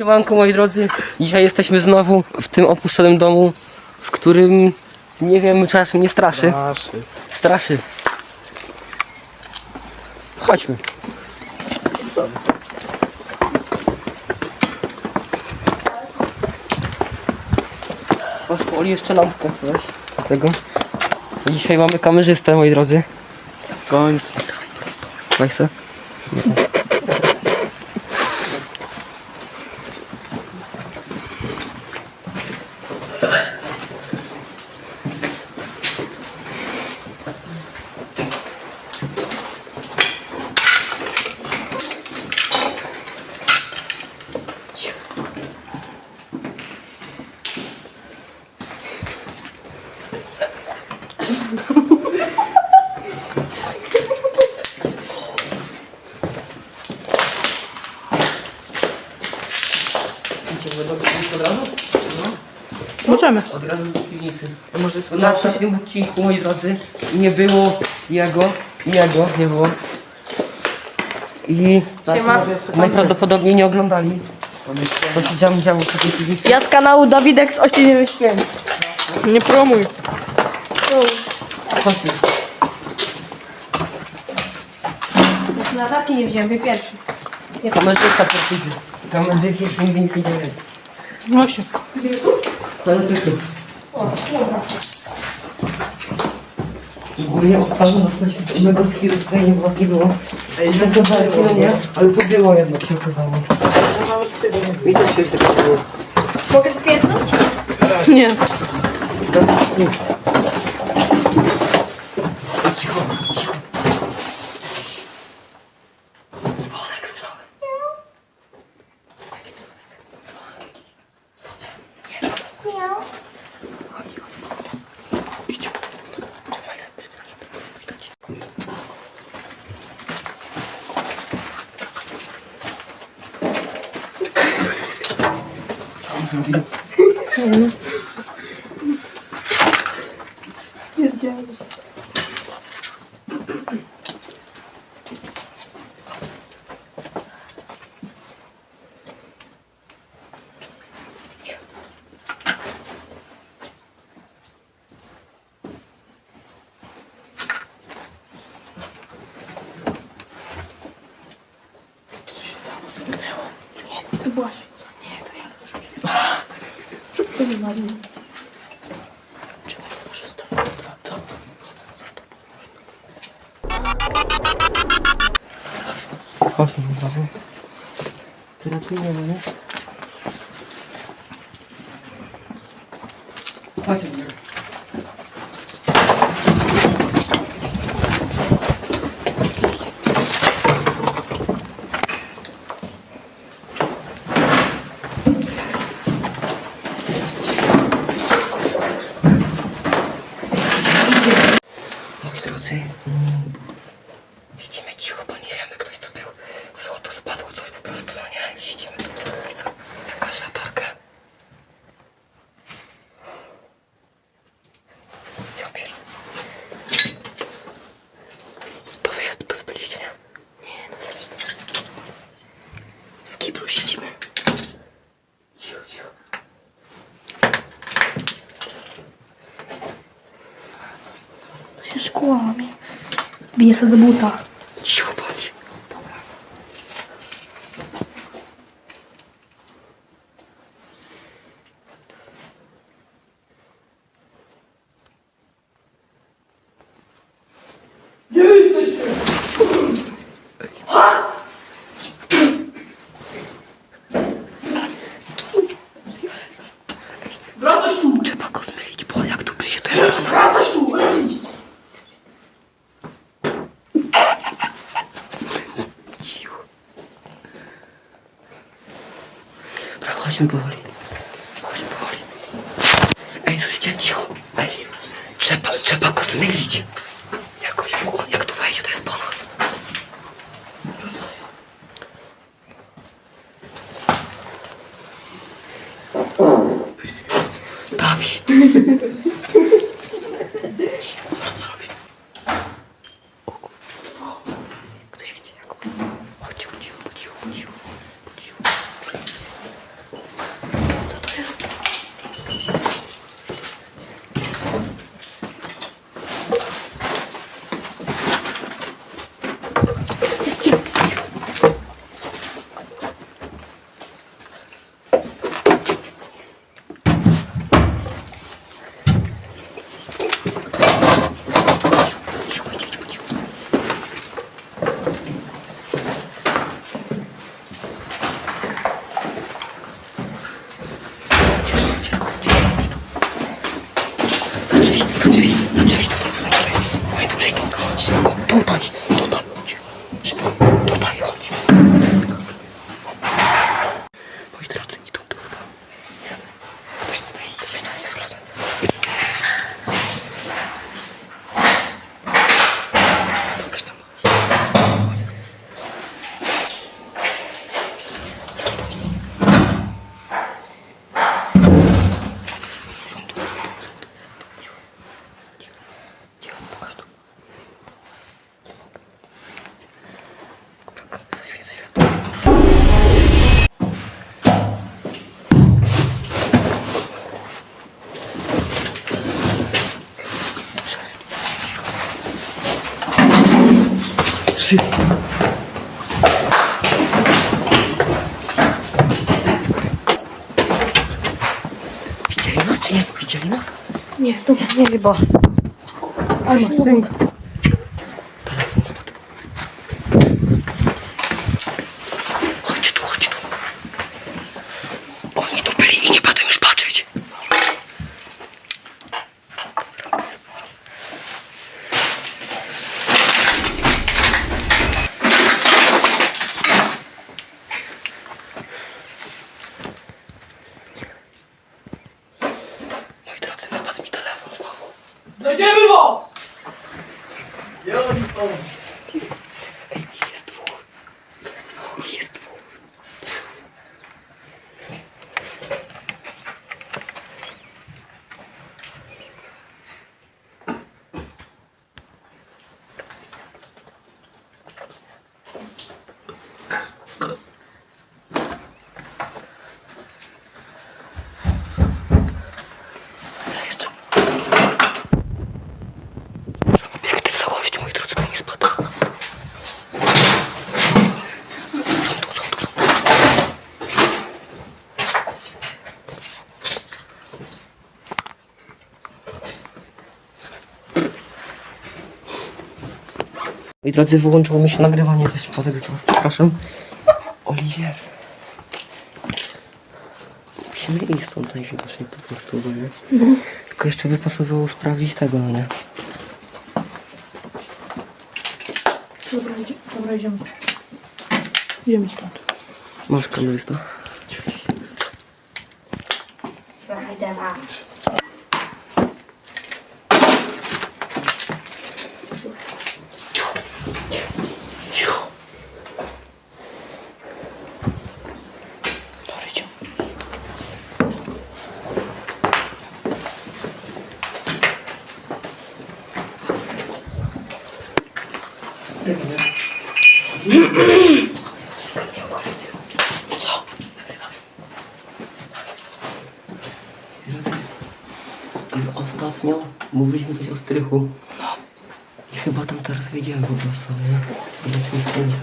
Siemanko moi drodzy, dzisiaj jesteśmy znowu w tym opuszczonym domu, w którym nie wiem, czas mnie straszy. Naszy. Straszy. Chodźmy. Masz Oli jeszcze lampkę coś do tego. Dzisiaj mamy kamerzystę moi drodzy. W końcu. Daj se. Do piwnicy. Na ostatnim odcinku, moi drodzy, nie było jego, jego nie było. I Siema. najprawdopodobniej nie oglądali. Co się działo, działo w takiej piwnicy. Ja z kanału Dawidek z 895. Nie promuj. Chodźmy. Latarki nie wziąłem, pierwszy. Kamerzysta pierwszy. Kamerzysta nigdy nic nie dzieje. No się. To na tylko. Ogólnie odpadło na coś mego skill, tutaj nie was nie było. Zrentowałem no nie, ale to było jednak się okazało. Mi też się tak było. Mogę spierdnąć? Nie. Cicho, cicho. Dzwonek słyszałem. Jaki dzwonek? Dzwonek jakiś. Nie, dzwonek. Chodź, chodź. Idź. Trzymaj sobie, przepraszam. Widać. Co on zrobił? Samo zniknęło. To byłaś. Nie, to ja to zrobiłem. To nie ma Trzymaj, może stoi. Dwa, co? Zostaw. Chodźmy od razu. Ty raczej nie ma, nie? Chodźmy. Moi drodzy, siedzimy cicho, bo nie wiemy, ktoś tu był. Złoto spadło, coś po prostu, no nie? Siedzimy tu, co? Jakaś latarka. Ja pier... To wy, jest, to wy byliście, nie? Nie, no zresztą. W kiblu siedzimy. Cicho, cicho. To się szkło mnie. Bije sobie do buta. Cicho bądź. Wracasz tu! Trzeba go zmylić, bo jak tu przyjdzie, to jest pana. Wracasz tu! Cicho. Dobra, chodźmy powoli. Chodźmy powoli. Ej, słyszycie? Cicho. Ej, trzeba, trzeba go zmylić. Jakoś, bo jak tu wejdzie, to jest po nas. Dawid. trzy. Widzieli nas czy nie? Widzieli nas? Nie, tu nie, chyba. Ale synku. Moi drodzy, wyłączyło mi się nagrywanie też tego, co was przepraszam. Oliwier. Musimy iść stąd najwidoczniej po prostu, bo nie? Tylko jeszcze by pasowało sprawdzić tego, no nie? Dobra, idzie, dobra idziemy. Idziemy stąd. Masz kamerzysta. Trochę dawaj. Bluetooth things.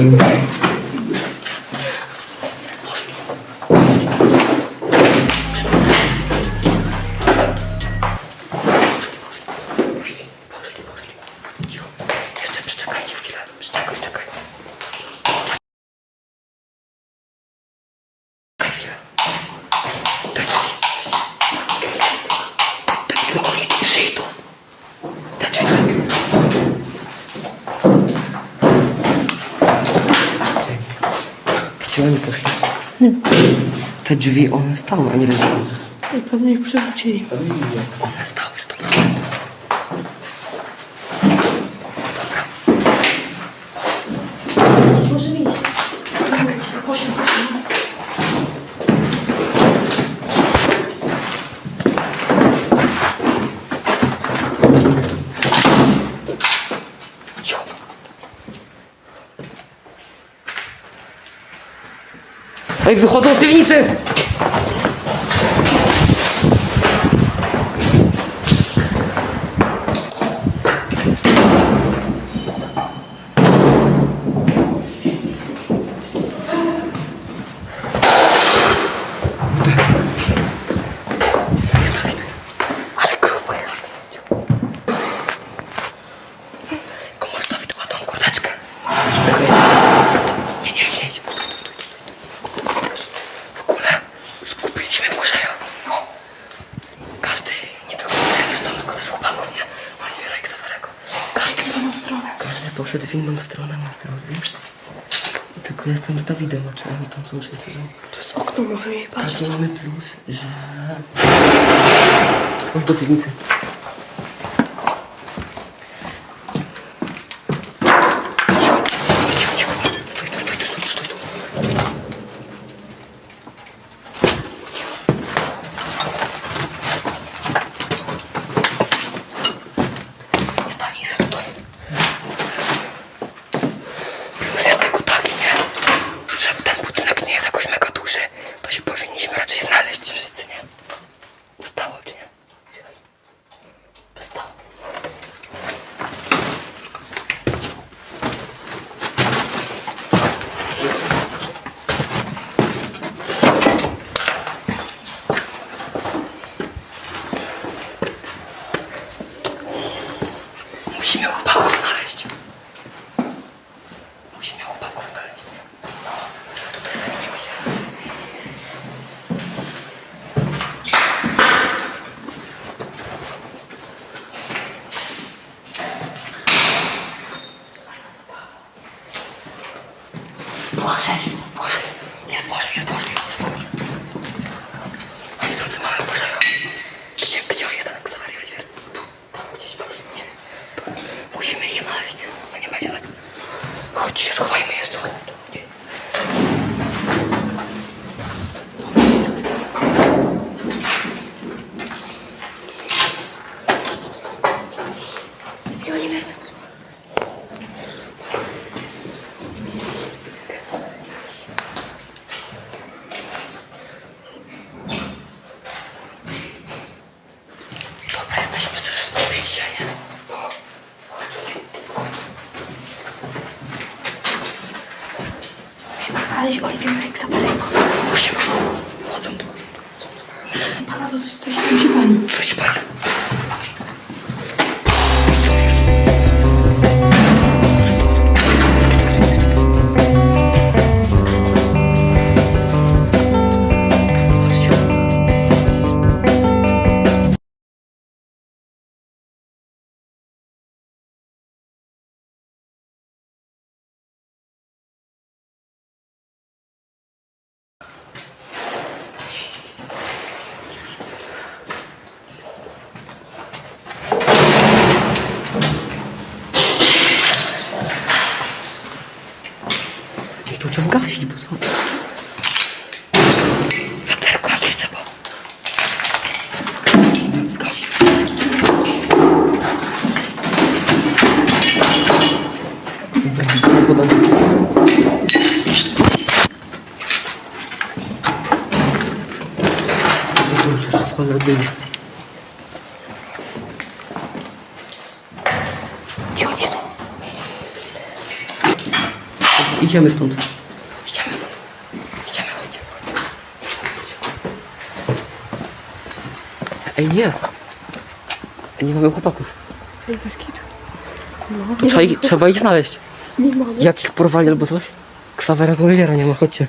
Поехали. Thank you. Gdzie oni poszli? Nie. Te drzwi, one stały, a nie rozwalone. Pewnie ich przewrócili. One stały, stopniowo. Ej, wychodzą z piwnicy! Ale grubo jest. Komuś Dawid ma tą kurteczkę. Nie, nie, siedź. Stój, stój, stój, stój. W ogóle skupiliśmy Błażeja. No. Każdy, nie tylko my, zresztą tylko też chłopaków, nie? Oliwiera i Ksawerego. Każdy w inną stronę. Każdy poszedł w inną stronę, moi drodzy. Tylko jestem z Dawidem, a czy oni tam są wszyscy? To jest okno, może jej patrzeć. Taki mamy plus, że... Chodź do piwnicy. Ich znaleźć, nie? To nie będzie tak. Chodź, schowajmy jeszcze. Zrobili. Gdzie oni są? Idziemy stąd. Idziemy stąd. Idziemy. Ej, nie. Nie mamy chłopaków. Ej, bez kitu. To trzeba ich, trzeba ich znaleźć. Nie mamy. Jak ich porwali albo coś? Ksawera Oliwiera nie ma, chodźcie.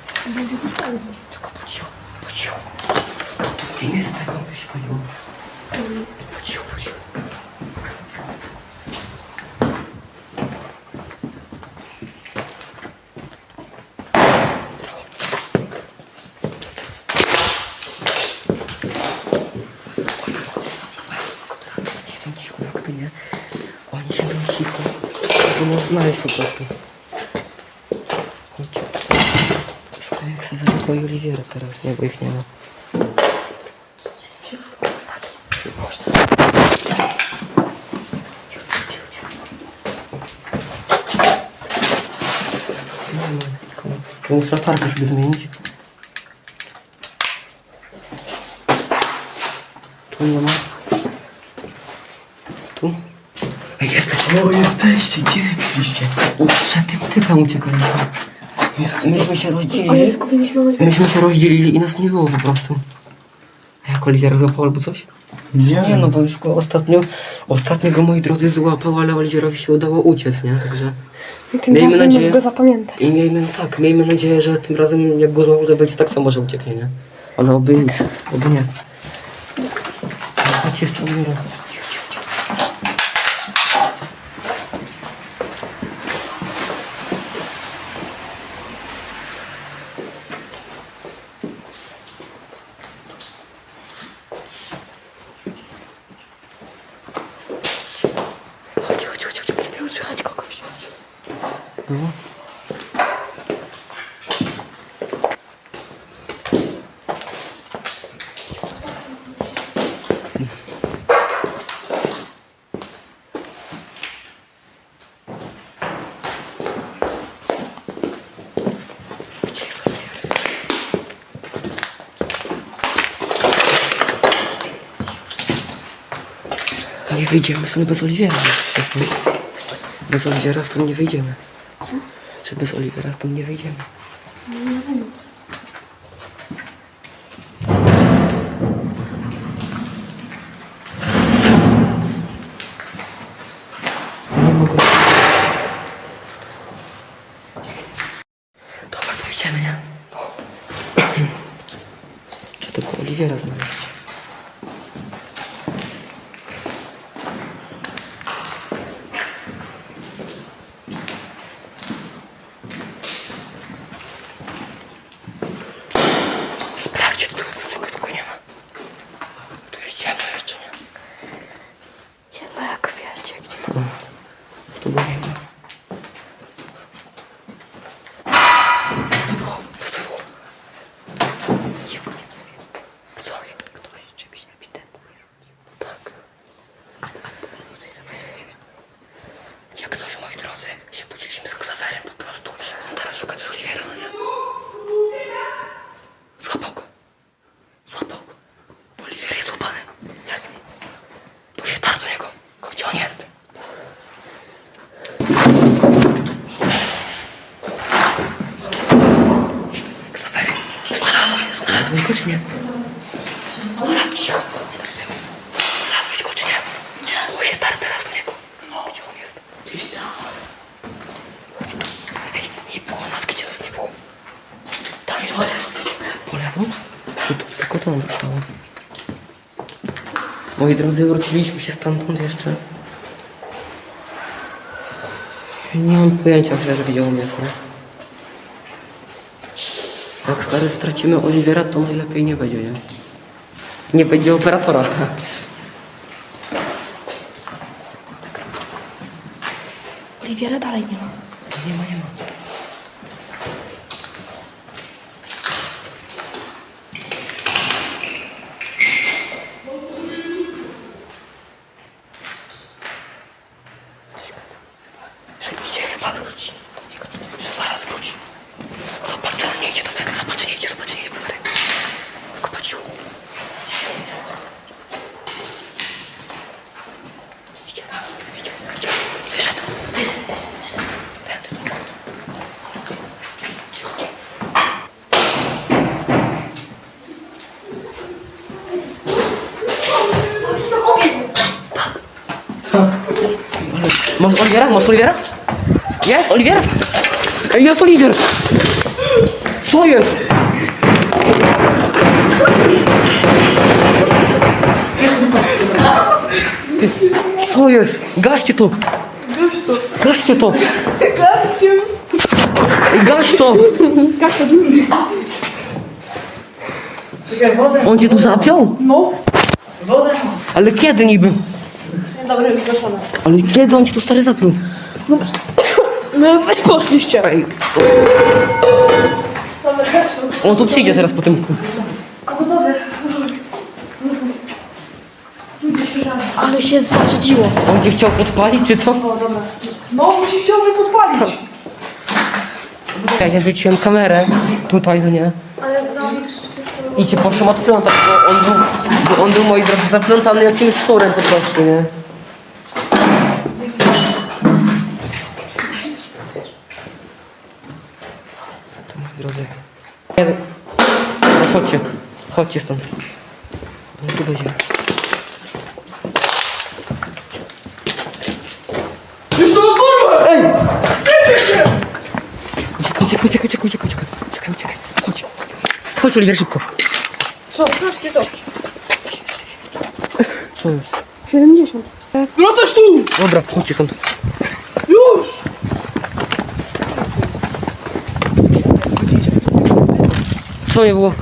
nie, bo ich nie ma. Muszę latarkę sobie zmienić. Tu nie ma. Tu? Jesteś! O, jesteście! Gdzie wy byliście? Przed tym typem uciekaliśmy. Myśmy się Ale rozdzielili. skupiliśmy. Myśmy się rozdzielili i nas nie było po prostu. A Jak Oliwier złapał albo coś? Nie, no bo już go ostatnio, ostatnio go moi drodzy złapał, ale Oliwierowi się udało uciec, nie? Także Tym Miejmy razem nadzieję- mógł go zapamiętać. i miejmy, tak, miejmy nadzieję, że tym razem jak go złapał, to będzie tak samo, że ucieknie, nie? Ale oby, oby nie. Chodź jeszcze Oliwiera. Chodź, chodź, chodź, chodź, chodź. Miał słychać kogoś. No. Gdzie jest Oliwier? Nie wyjdziemy stąd bez Oliwiera. Bez Oliwiera stąd nie wyjdziemy. Że bez Oliwiera stąd nie wyjdziemy. Nie mogę. Dobra, to idziemy, nie? Czy tylko Oliwiera znaleźć? Sprawdź tu, czego tylko nie ma. Tu jest ciemno jeszcze, nie? Ciemno jak wiecie, gdzie. Tu go nie ma. O, co to było? Cicho, nie mówię. Coś, ktoś czymś ewidentnie rzucił. Tak. Ale, ale, ale coś zobaczyłem, nie wiem. Jak coś, moi drodzy, się budziliśmy z Ksawerem po prostu. Teraz szukać Oliwiera, no nie? Złapał go. Złapał go. Oliwier jest złapany. Jak? Tu się tarł do niego. Gdzie on jest? Ksawery, znalazłeś, go czy nie? Znalazłeś cicho. Znalazłeś go czy nie? Nie. Bo się tarł teraz do niego. No. Gdzie on jest? Gdzieś tam. Chodź tu. Ej, nie było nas, gdzie nas nie było. Tam jest. Po lewo. Po lewo? Tu, tu, tylko to nam zostało. Moi drodzy, wróciliśmy się stamtąd jeszcze. Nie mam pojęcia, że gdzie on jest, nie? Stary stracimy Oliwiera, to najlepiej nie będzie, nie? Nie będzie operatora. Oliwiera dalej nie ma. Nie ma, nie ma. Że idzie chyba wróci do niego, czy- że zaraz wróci. Zobacz, czy on nie idzie do mego. Zobacz, nie idzie, zobacz, nie idzie, sorry. Tylko patrzył. Idzie, idzie, idzie. Wyszedł. Tędy, Masz Oliwiera? Masz Oliwiera? Jest Oliwier? Ej, jest Oliwier! Co jest? Co jest? Gaście to! Gaście to! Ej, Gaś to! On cię tu zapiął? No. Wodę. Ale kiedy niby? Dobra, już zgaszone. Ale kiedy on ci tu stary zapiął? No wy poszliście. Ej, Same rzeczy. on tu przyjdzie zaraz po tym. Kogo dobre? Ludzie się żalą. Ale się zaczedziło. On cię chciał podpalić, czy co? O, dobra. No, mi się chciał mnie podpalić. Ja nie rzuciłem kamerę tutaj, no nie? Ale no, I cię poszłam odplątać, bo on był Bo on był, moi drodzy, zaplątany jakimś szurem po prostu, nie? Co? Moi drodzy. Nie wiem. No chodźcie. Chodźcie stąd. No tu będzie. Już to otworzyłem! Ej! Uciekaj, uciekaj, uciekaj, uciekaj, uciekaj, uciekaj, uciekaj, uciekaj. Chodź. Chodź, Oliwier, szybko. Co? Patrzcie to. Co jest? 70. Wracasz tu! Dobra, chodźcie stąd. Już! Co nie było?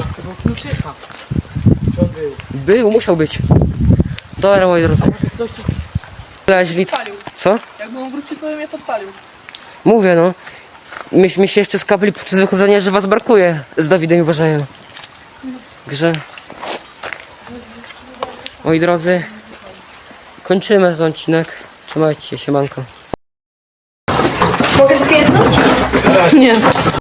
Był, musiał być. Dobra, moi drodzy. Leźli. Co? Jakby on wrócił, to bym mnie podpalił. Mówię, no. Myśmy się jeszcze skapli podczas wychodzenia, że was brakuje z Dawidem i Bożejem. Grze. Moi drodzy, kończymy ten odcinek. Trzymajcie się, siemanko. Mogę zbiednąć? Nie.